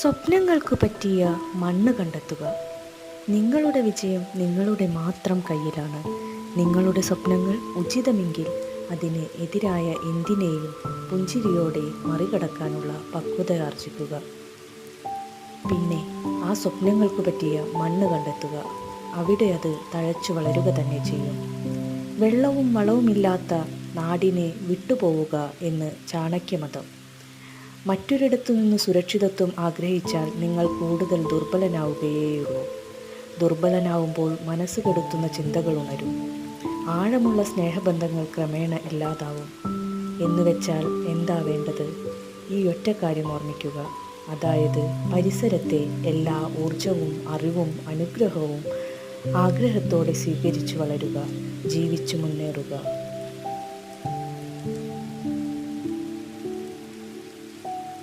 സ്വപ്നങ്ങൾക്ക് പറ്റിയ മണ്ണ് കണ്ടെത്തുക. നിങ്ങളുടെ വിജയം നിങ്ങളുടെ മാത്രം കയ്യിലാണ്. നിങ്ങളുടെ സ്വപ്നങ്ങൾ ഉചിതമെങ്കിൽ അതിന് എതിരായ എന്തിനേയും പുഞ്ചിരിയോടെ മറികടക്കാനുള്ള പക്വത ആർജിക്കുക. പിന്നെ ആ സ്വപ്നങ്ങൾക്ക് പറ്റിയ മണ്ണ് കണ്ടെത്തുക. അവിടെ അത് തഴച്ചു വളരുക തന്നെ ചെയ്യും. വെള്ളവും വളവുമില്ലാത്ത നാടിനെ വിട്ടുപോവുക എന്ന് ചാണക്യമതം. മറ്റൊരിടത്തു നിന്ന് സുരക്ഷിതത്വം ആഗ്രഹിച്ചാൽ നിങ്ങൾ കൂടുതൽ ദുർബലനാവുകയേയുള്ളൂ. ദുർബലനാവുമ്പോൾ മനസ്സ് കെടുത്തുന്ന ചിന്തകൾ ഉണരും. ആഴമുള്ള സ്നേഹബന്ധങ്ങൾ ക്രമേണ ഇല്ലാതാവും. എന്നുവെച്ചാൽ എന്താ വേണ്ടത്? ഈ ഒറ്റ കാര്യം ഓർമ്മിക്കുക. അതായത് പരിസരത്തെ എല്ലാ ഊർജവും അറിവും അനുഗ്രഹവും ആഗ്രഹത്തോടെ സ്വീകരിച്ചു വളരുക ജീവിച്ചു മുന്നേറുക.